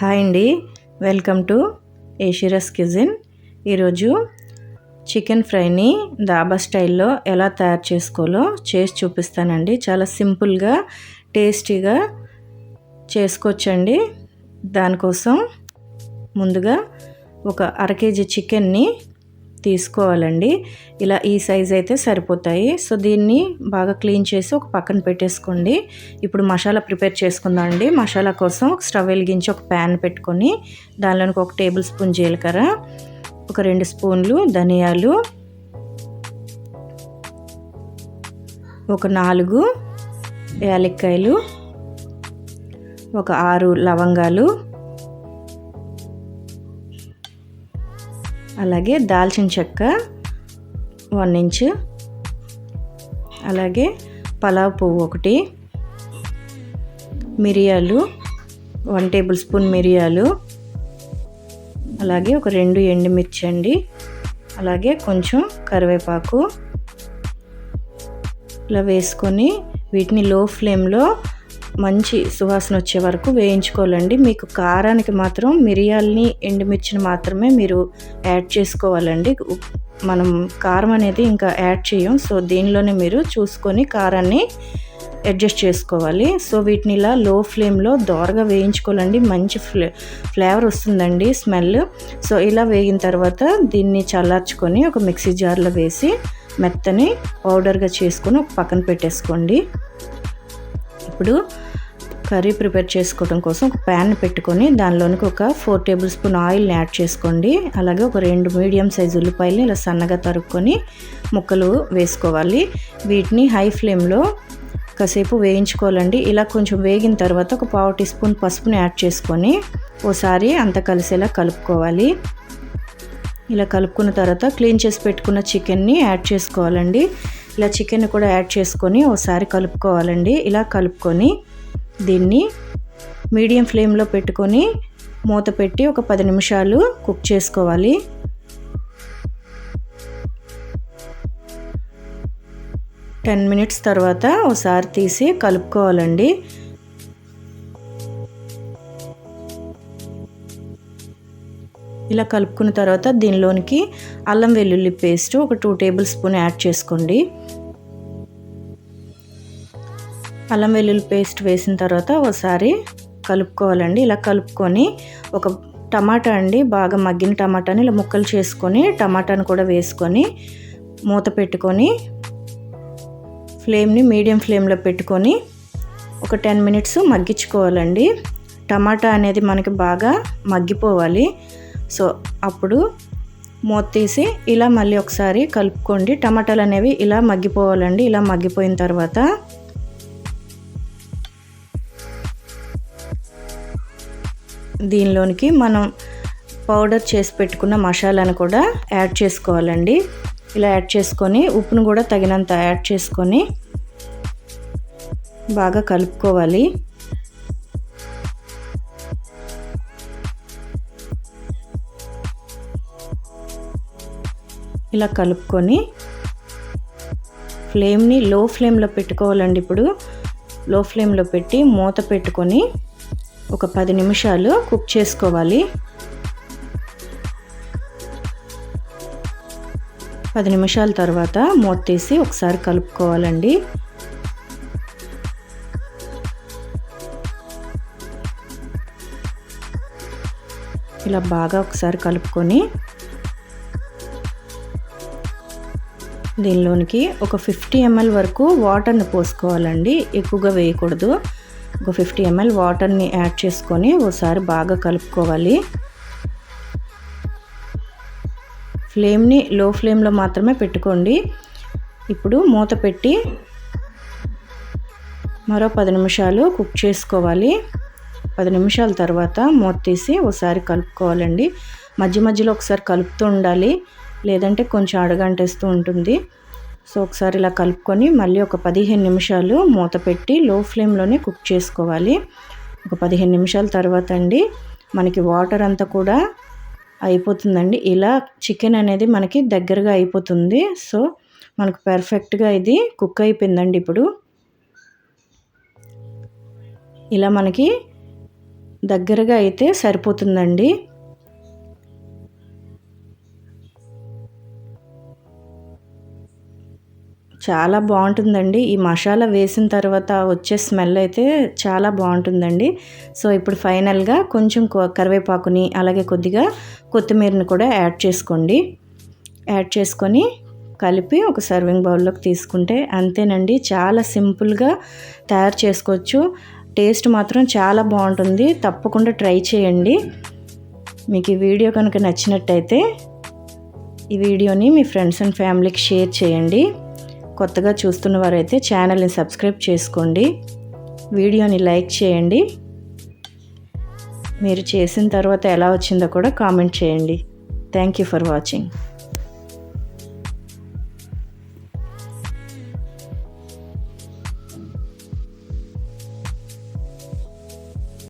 Hi అండి. Welcome to ఏషిరస్ కిజిన్ ఈరోజు chicken ఫ్రైని dhaba స్టైల్లో ఎలా తయారు చేసుకోవాలో చేసి చూపిస్తానండి. చాలా సింపుల్గా టేస్టీగా చేసుకోవచ్చండి. దానికోసం ముందుగా ఒక అర కేజీ చికెన్ని తీసుకోవాలండి. ఇలా ఈ సైజ్ అయితే సరిపోతాయి. సో దీన్ని బాగా క్లీన్ చేసి ఒక పక్కన పెట్టేసుకోండి. ఇప్పుడు మసాలా ప్రిపేర్ చేసుకుందాం అండి మసాలా కోసం స్టవ్ వెలిగించి ఒక ప్యాన్ పెట్టుకొని దానిలోనికి ఒక టేబుల్ స్పూన్ జీలకర్ర ఒక రెండు స్పూన్లు ధనియాలు ఒక నాలుగు యాలక్కాయలు ఒక ఆరు లవంగాలు అలాగే దాల్చిన చెక్క వన్ ఇంచ్. అలాగే పలావ్ పువ్వు ఒకటి. మిరియాలు వన్ టేబుల్ స్పూన్ మిరియాలు. అలాగే ఒక రెండు ఎండుమిర్చి అండి. అలాగే కొంచెం కరివేపాకు. ఇలా వేసుకొని వీటిని లో ఫ్లేమ్లో మంచి సువాసన వచ్చే వరకు వేయించుకోవాలండి. మీకు కారానికి మాత్రం మిరియాలని ఎండుమిర్చిని మాత్రమే మీరు యాడ్ చేసుకోవాలండి. మనం కారం అనేది ఇంకా యాడ్ చేయం. సో దీనిలోనే మీరు చూసుకొని కారాన్ని అడ్జస్ట్ చేసుకోవాలి. సో వీటిని ఇలా లో ఫ్లేమ్లో దోరగా వేయించుకోవాలండి. మంచి ఫ్లే ఫ్లేవర్ వస్తుందండి స్మెల్. సో ఇలా వేగిన తర్వాత దీన్ని చల్లార్చుకొని ఒక మిక్సీ జార్లో వేసి మెత్తని పౌడర్గా చేసుకొని ఒక పక్కన పెట్టేసుకోండి. ఇప్పుడు కర్రీ ప్రిపేర్ చేసుకోవడం కోసం ఒక ప్యాన్ పెట్టుకొని దానిలోనికి ఒక ఫోర్ టేబుల్ స్పూన్ ఆయిల్ని యాడ్ చేసుకోండి. అలాగే ఒక రెండు మీడియం సైజు ఉల్లిపాయలని ఇలా సన్నగా తరుక్కొని ముక్కలు వేసుకోవాలి. వీటిని హై ఫ్లేమ్లో కాసేపు వేయించుకోవాలండి. ఇలా కొంచెం వేగిన తర్వాత ఒక పావు టీ స్పూన్ పసుపుని యాడ్ చేసుకొని ఓసారి అంత కలిసేలా కలుపుకోవాలి. ఇలా కలుపుకున్న తర్వాత క్లీన్ చేసి పెట్టుకున్న చికెన్ని యాడ్ చేసుకోవాలండి. ఇలా చికెన్ కూడా యాడ్ చేసుకొని ఒకసారి కలుపుకోవాలండి. ఇలా కలుపుకొని దీన్ని మీడియం ఫ్లేమ్లో పెట్టుకొని మూత పెట్టి ఒక పది నిమిషాలు కుక్ చేసుకోవాలి. టెన్ మినిట్స్ తర్వాత ఒకసారి తీసి కలుపుకోవాలండి. ఇలా కలుపుకున్న తర్వాత దీనిలోనికి అల్లం వెల్లుల్లి పేస్ట్ ఒక టూ టేబుల్ స్పూన్ యాడ్ చేసుకోండి. అల్లం వెల్లుల్లి పేస్ట్ వేసిన తర్వాత ఒకసారి కలుపుకోవాలండి. ఇలా కలుపుకొని ఒక టమాటా అండి బాగా మగ్గిన టమాటాని ఇలా ముక్కలు చేసుకొని టమాటాను కూడా వేసుకొని మూత పెట్టుకొని ఫ్లేమ్ని మీడియం ఫ్లేమ్లో పెట్టుకొని ఒక టెన్ మినిట్స్ మగ్గించుకోవాలండి. టమాటా అనేది మనకి బాగా మగ్గిపోవాలి. సో అప్పుడు మూత తీసి ఇలా మళ్ళీ ఒకసారి కలుపుకోండి. టమాటాలు అనేవి ఇలా మగ్గిపోవాలండి. ఇలా మగ్గిపోయిన తర్వాత దీనిలోనికి మనం పౌడర్ చేసి పెట్టుకున్న మసాలాను కూడా యాడ్ చేసుకోవాలండి. ఇలా యాడ్ చేసుకొని ఉప్పును కూడా తగినంత యాడ్ చేసుకొని బాగా కలుపుకోవాలి. ఇలా కలుపుకొని ఫ్లేమ్ని లో ఫ్లేమ్లో పెట్టుకోవాలండి ఇప్పుడు. లో ఫ్లేమ్లో పెట్టి మూత పెట్టుకొని ఒక పది నిమిషాలు కుక్ చేసుకోవాలి. పది నిమిషాల తర్వాత మూత తీసి ఒకసారి కలుపుకోవాలండి. ఇలా బాగా ఒకసారి కలుపుకొని దీనిలోనికి ఒక ఫిఫ్టీ ఎంఎల్ వరకు వాటర్ని పోసుకోవాలండి. ఎక్కువగా వేయకూడదు. ఒక ఫిఫ్టీ ఎంఎల్ వాటర్ని యాడ్ చేసుకొని ఒకసారి బాగా కలుపుకోవాలి. ఫ్లేమ్ని లో ఫ్లేమ్లో మాత్రమే పెట్టుకోండి. ఇప్పుడు మూత పెట్టి మరో పది నిమిషాలు కుక్ చేసుకోవాలి. పది నిమిషాల తర్వాత మూత తీసి ఒకసారి కలుపుకోవాలండి. మధ్య మధ్యలో ఒకసారి కలుపుతూ ఉండాలి. లేదంటే కొంచెం అడగంటేస్తూ ఉంటుంది. సో ఒకసారి ఇలా కలుపుకొని మళ్ళీ ఒక పదిహేను నిమిషాలు మూత పెట్టి లో ఫ్లేమ్లోనే కుక్ చేసుకోవాలి. ఒక పదిహేను నిమిషాల తర్వాత అండి మనకి వాటర్ అంతా కూడా అయిపోతుందండి. ఇలా చికెన్ అనేది మనకి దగ్గరగా అయిపోతుంది. సో మనకు పర్ఫెక్ట్గా ఇది కుక్ అయిపోయిందండి ఇప్పుడు. ఇలా మనకి దగ్గరగా అయితే సరిపోతుందండి. చాలా బాగుంటుందండి. ఈ మసాలా వేసిన తర్వాత వచ్చే స్మెల్ అయితే చాలా బాగుంటుందండి. సో ఇప్పుడు ఫైనల్గా కొంచెం కరివేపాకుని అలాగే కొద్దిగా కొత్తిమీరని కూడా యాడ్ చేసుకోండి. యాడ్ చేసుకొని కలిపి ఒక సర్వింగ్ బౌల్లోకి తీసుకుంటే అంతేనండి. చాలా సింపుల్గా తయారు చేసుకోవచ్చు. టేస్ట్ మాత్రం చాలా బాగుంటుంది. తప్పకుండా ట్రై చేయండి. మీకు ఈ వీడియో కనుక నచ్చినట్టయితే ఈ వీడియోని మీ ఫ్రెండ్స్ అండ్ ఫ్యామిలీకి షేర్ చేయండి. కొత్తగా చూస్తున్న వారైతే ఛానల్ని సబ్స్క్రైబ్ చేసుకోండి. వీడియోని లైక్ చేయండి. మీరు చేసిన తర్వాత ఎలా వచ్చిందో కూడా కామెంట్ చేయండి. Thank you for watching.